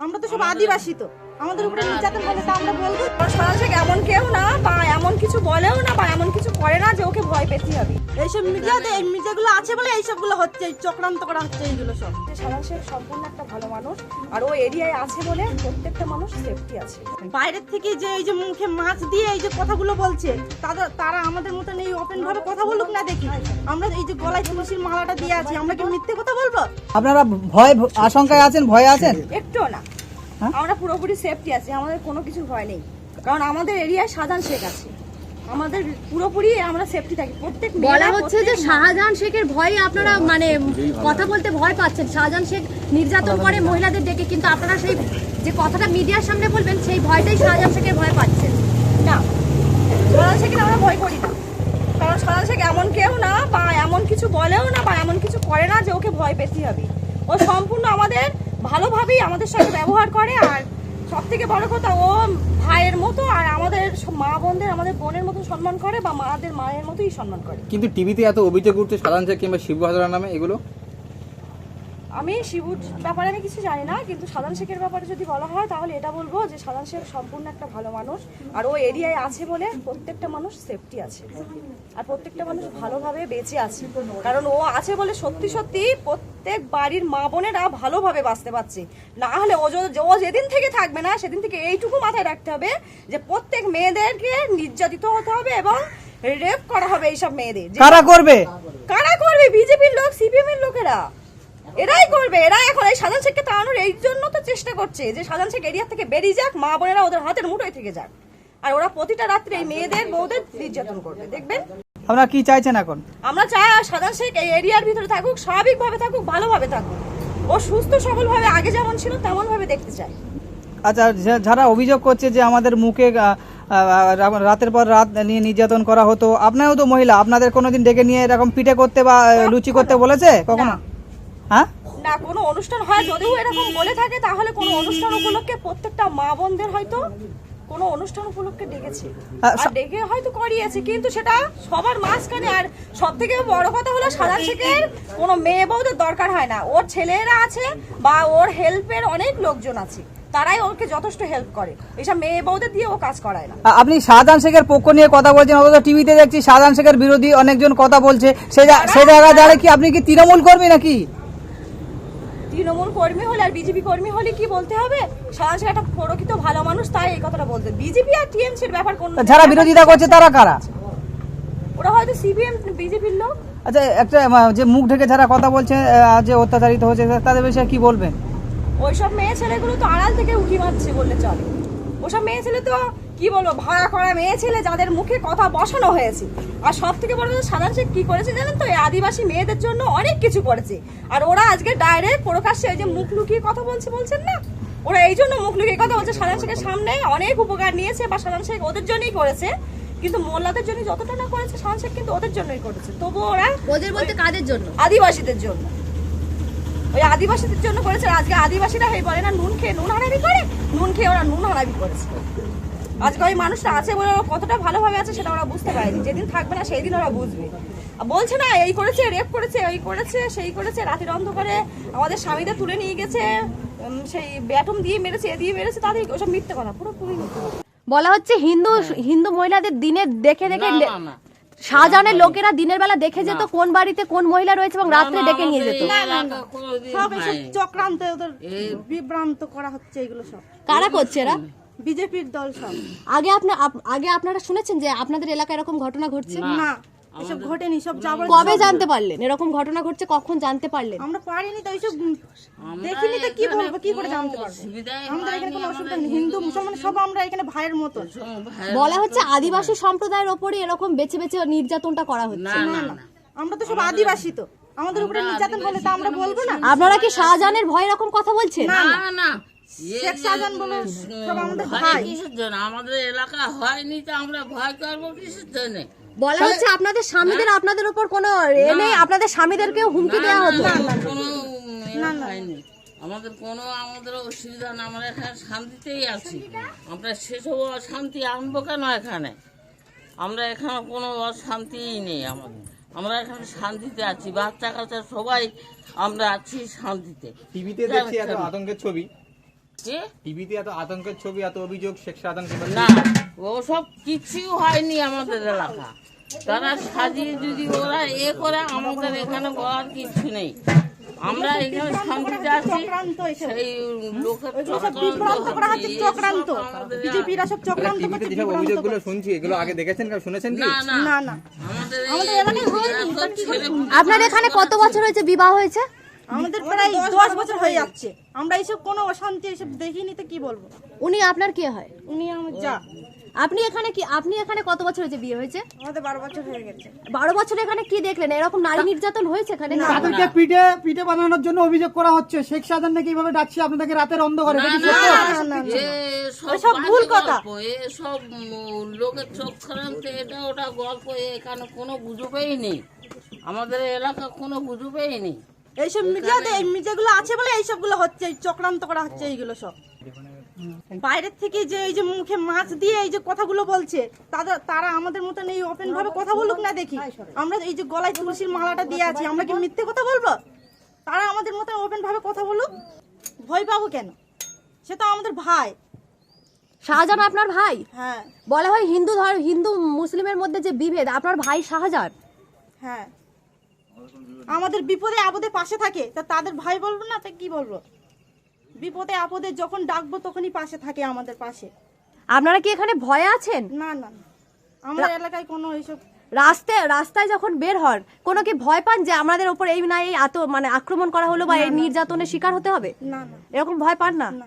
আমরা তো সব আদিবাসী তো। আমাদের উপরে নির্যাতন হলে তা আমরা বলব। সরাসরি এমন কেউ না বা এমন কিছু বলেও না বা এমন কিছু করে না যে ওকে ভয় পেতে হবে। এইসব মিডিয়াতে এই মিডিয়াগুলো আছে বলে এইসবগুলো হচ্ছে এই চক্রান্ত করা হচ্ছে এইগুলো সব। শেখ সম্পূর্ণ একটা ভালো মানুষ আর ও এরিয়ায় আছে বলে প্রত্যেকটা মানুষ সেফটি আছে। বাইরের থেকে যে এই যে মুখে মাছ দিয়ে এই যে কথাগুলো বলছে তাদের তারা আমাদের মতন এই ওপেন ভাবে কথা বলুক না দেখি। আমরা এই যে গলায় তুলসীর মালাটা দিয়ে আছি আমরা কি মিথ্যে কথা বলব? আপনারা ভয় আশঙ্কায় আছেন ভয়ে আছেন? একটুও না? আমরা পুরোপুরি সেফটি আছি আমাদের কোনো কিছু ভয় নেই। কারণ আমাদের এরিয়ায় সাধারণ শেখ আছে। আমাদের পুরোপুরি আমরা সেফটি থাকি। প্রত্যেক বলা হচ্ছে যে শাহজাহান শেখের ভয়ে আপনারা মানে কথা বলতে ভয় পাচ্ছেন। শাহজাহান শেখ নির্যাতন করে মহিলাদের ডেকে কিন্তু আপনারা সেই যে কথাটা মিডিয়ার সামনে বলবেন সেই ভয়টাই শাহজাহান শেখের ভয় পাচ্ছেন। না সাধারণ শেখের আমরা ভয় করি না। কারণ সাধারণ শেখ এমন কেউ না বা এমন কিছু বলেও না বা এমন কিছু করে না যে ওকে ভয় পেতে হবে। ও সম্পূর্ণ আমাদের ভালোভাবেই আমাদের সাথে ব্যবহার করে, আর সব থেকে বড় কথা, ও ভাইয়ের মতো আর আমাদের মা বোনদের, আমাদের বোনের মতো সম্মান করে বা মাদের, মায়ের মতোই সম্মান করে। কিন্তু টিভিতে এত অভিযোগ উঠছে সাধারণ কিংবা শিবু নামে এগুলো? আমি শিবুর ব্যাপারে আমি কিছু জানি না কিন্তু সাধারণ শেখের ব্যাপারে যদি বলা হয় তাহলে এটা বলব যে সাধারণ শেখ সম্পূর্ণ একটা ভালো মানুষ আর ও এরিয়ায় আছে বলে প্রত্যেকটা মানুষ সেফটি আছে। আর প্রত্যেকটা মানুষ ভালোভাবে বেঁচে আছে। কারণ ও আছে বলে সত্যি সত্যি প্রত্যেক বাড়ির মা বোনেরা ভালোভাবে বাঁচতে পারছে। না হলে ও ও যেদিন থেকে থাকবে না সেদিন থেকে এইটুকু মাথায় রাখতে হবে যে প্রত্যেক মেয়েদেরকে নির্যাতিত হতে হবে এবং রেপ করা হবে এইসব মেয়েদের। কারা করবে? কারা করবে? বিজেপির লোক সিপিএম এর লোকেরা। এরাই করবে এরা এখন এই সাধারণ শেখকে তাড়ানোর এই জন্য তো চেষ্টা করছে যে সাধারণ শেখ এরিয়া থেকে বেরিয়ে যাক মা বোনেরা ওদের হাতের মুঠোয় থেকে যাক। আর ওরা প্রতিটা রাত্রে এই মেয়েদের বউদের নির্যাতন করবে দেখবেন? আপনারা কি চাইছেন এখন? আমরা চাই সাধারণ শেখ এই এরিয়ার ভিতরে থাকুক স্বাভাবিকভাবে থাকুক ভালোভাবে থাকুক। ও সুস্থ সবলভাবে আগে যেমন ছিল তেমন ভাবে দেখতে চাই আচ্ছা যারা অভিযোগ করছে যে আমাদের মুখে রাতের পর রাত নিয়ে নির্যাতন করা হতো আপনারাও তো মহিলা আপনাদের কোনোদিন ডেকে নিয়ে এরকম পিঠে করতে বা লুচি করতে বলেছে কখনো? হ্যাঁ? না কোনো অনুষ্ঠান হয় যদিও এরকম বলে থাকে তাহলে কোনো অনুষ্ঠান উপলক্ষে প্রত্যেকটা মা বোনদের হয়তো কোনো অনুষ্ঠান উপলক্ষে ডেকেছে। আর ডেকে হয়তো করিয়েছে কিন্তু সেটা সবার মাঝখানে। আর সব থেকে বড় কথা হলো সাদা শেখের কোনো মেয়ে বউদের দরকার হয় না। ওর ছেলেরা আছে বা ওর হেল্পের অনেক লোকজন আছে তারাই ওকে যথেষ্ট হেল্প করে। এসব মেয়ে বউদের দিয়ে ও কাজ করায় না। আপনি শাহজাহান শেখের পক্ষ নিয়ে কথা বলছেন অথচ টিভিতে দেখছি শাহজাহান শেখের বিরোধী অনেকজন কথা বলছে। সে জায়গায় দাঁড়িয়ে কি আপনি কি তৃণমূল কর্মী নাকি? তৃণমূল কর্মী হলে আর বিজেপি কর্মী হলে কি বলতে হবে? শেখ একটা প্রকৃত ভালো মানুষ তাই এই কথাটা বলতে বিজেপি আর টিএমসির ব্যাপার কোন যারা বিরোধিতা করছে তারা কারা? ওরা হয়তো সিপিএম বিজেপির লোক। আচ্ছা একটা যে মুখ ঢেকে যারা কথা বলছে যে অত্যাচারিত হচ্ছে তাদের বিষয়ে কি বলবেন? ওইসব মেয়ে ছেলেগুলো তো আড়াল থেকে উঠি মারছে বললে চলে। ওসব মেয়ে ছেলে তো কি বলব ভাড়া করা মেয়ে ছেলে যাদের মুখে কথা বসানো হয়েছে। আর সব থেকে বড় কথা সাধারণ শেখ কি করেছে জানেন তো? এই আদিবাসী মেয়েদের জন্য অনেক কিছু করেছে। আর ওরা আজকে ডাইরেক্ট প্রকাশ্যে এই যে মুখ লুকিয়ে কথা বলছে বলছেন না? ওরা এই জন্য মুখ লুকিয়ে কথা বলছে সাধারণ শেখের সামনে অনেক উপকার নিয়েছে বা সাধারণ শেখ ওদের জন্যই করেছে। কিন্তু মোল্লাদের জন্য যতটা না করেছে সাধারণ শেখ কিন্তু ওদের জন্যই করেছে। তবু ওরা ওদের বলতে কাদের জন্য? আদিবাসীদের জন্য। ওই আদিবাসীদের জন্য করেছে আজকে আদিবাসীরা হয়ে বলে না নুন খেয়ে নুন হারাবি করে? নুন খেয়ে ওরা নুন হারাবি করেছে। আজকে ওই মানুষটা আছে বলে ওরা কতটা ভালোভাবে আছে সেটা ওরা বুঝতে পারেনি। যেদিন থাকবে না সেই দিন ওরা বুঝবে। আর বলছে না এই করেছে রেপ করেছে ওই করেছে সেই করেছে রাতের অন্ধকারে আমাদের স্বামীদের তুলে নিয়ে গেছে সেই ব্যাটম দিয়ে মেরেছে এ দিয়ে মেরেছে তাদের ওসব মিথ্যে কথা পুরোপুরি মিথ্যে বলা হচ্ছে হিন্দু হিন্দু মহিলাদের দিনে দেখে দেখে শাহজাহানের লোকেরা দিনের বেলা দেখে যেত কোন বাড়িতে কোন মহিলা রয়েছে এবং রাত্রে ডেকে নিয়ে যেত। সব চক্রান্ত ওদের বিভ্রান্ত করা হচ্ছে এগুলো সব। কারা করছে এরা? বিজেপির দল সব। আগে আপনি আগে আপনারা শুনেছেন যে আপনাদের এলাকায় এরকম ঘটনা ঘটছে? না। এসব ঘটেনি সব যাবার কবে জানতে পারলেন? এরকম ঘটনা ঘটছে কখন জানতে পারলেন? আমরা পারিনি তো এইসব দেখিনি তো কি বলব কি করে জানতে পারব? আমাদের এখানে কোনো অসুবিধা নেই হিন্দু মুসলমান সব আমরা এখানে ভাইয়ের মতো। বলা হচ্ছে আদিবাসী সম্প্রদায়ের ওপরে এরকম বেছে বেছে নির্যাতনটা করা হচ্ছে। আমরা তো সব আদিবাসী তো। আমাদের উপরে নির্যাতন হলে তা আমরা বলব না। আপনারা কি শাহজাহানের ভয় এরকম কথা বলছেন? না। না না না। শেখ শাহজাহান বলে সব আমাদের ভাই। কিসের জন্য? আমাদের এলাকা হয়নি তো আমরা ভয় করব কিসের জন্য? বলা হচ্ছে আপনাদের স্বামীদের আপনাদের উপর কোনো এ নেই আপনাদের স্বামীদেরকেও হুমকি দেওয়া হতো কোনো ইয়ে হয়নি। আমাদের কোনো আমাদের অসুবিধা না আমরা এখানে শান্তিতেই আছি। আমরা সেসব অশান্তি আনব কেন এখানে? আমরা এখানে কোনো অশান্তিই নেই আমাদের। আমরা এখানে শান্তিতে আছি বাচ্চা কাচ্চা সবাই আমরা আছি শান্তিতে। টিভিতে দেখছি এত আতঙ্কের ছবি। টিভিতে এত আতঙ্কের ছবি এত অভিযোগ শেখ সাধারণ না ওসব কিছুই হয়নি আমাদের এলাকা। তারা সাজিয়ে যদি ওরা এ করে আমাদের এখানে বলার কিছু নেই। আমরা এখানে শান্তিতে আছি। সেই লোকের এগুলো চক্রান্ত বিজেপিরা সব চক্রান্ত অভিযোগগুলো শুনছি এগুলো আগে দেখেছেন শুনেছেন কি? না না। আমাদের এখানে কত বছর হয়েছে বিবাহ হয়েছে? আমাদের প্রায় দশ বছর হয়ে যাচ্ছে। আমরা এইসব কোনো অশান্তি এইসব দেখিনি তো কি বলব? উনি আপনার কে হয়? উনি আমার যা। আপনি এখানে কি আপনি এখানে কত বছর হয়েছে বিয়ে হয়েছে? আমাদের বারো বছর হয়ে গেছে। বারো বছর এখানে কি দেখলেন? এরকম নারী নির্যাতন হয়েছে এখানে? তাদেরকে পিঠে পিঠে বানানোর জন্য অভিযোগ করা হচ্ছে। শেখ শাহজাহান নাকি এইভাবে ডাকছে আপনাদেরকে রাতের অন্ধকারে? সব ভুল কথা। এসব লোকের চোখ খারান্তে এটা ওটা গল্প এখানে কোনো গুজবেই নেই। আমাদের এলাকা কোনো গুজবেই নেই। এইসব মিডিয়াতে এই মিডিয়াগুলো আছে বলে এইসবগুলো হচ্ছে এই চক্রান্ত করা হচ্ছে এইগুলো সব। বাইরের থেকে যে এই যে মুখে মাছ দিয়ে এই যে কথাগুলো বলছে তাদের তারা আমাদের মতন এই ওপেন ভাবে কথা বলুক না দেখি। আমরা এই যে গলায় তুলসীর মালাটা দিয়ে আছি আমরা কি মিথ্যে কথা বলব? তারা আমাদের মতন ওপেন ভাবে কথা বলুক ভয় পাবো কেন? সে তো আমাদের ভাই। শাহজাহান আপনার ভাই? হ্যাঁ। বলা হয় হিন্দু ধর হিন্দু মুসলিমের মধ্যে যে বিভেদ আপনার ভাই শাহজাহান হ্যাঁ। আমাদের বিপদে আপদে পাশে থাকে। তা তাদের ভাই বলব না? তা কি বলব? বিপদে আপদে যখন ডাকবো তখনই পাশে থাকে আমাদের পাশে। আপনারা কি এখানে ভয়ে আছেন? না না। আমাদের এলাকায় কোনো এইসব রাস্তায় রাস্তায় যখন বের হন কোনো কি ভয় পান যে আমাদের উপর এই না এই এত মানে আক্রমণ করা হলো বা এই নির্যাতনের শিকার হতে হবে? না না। এরকম ভয় পান না? না।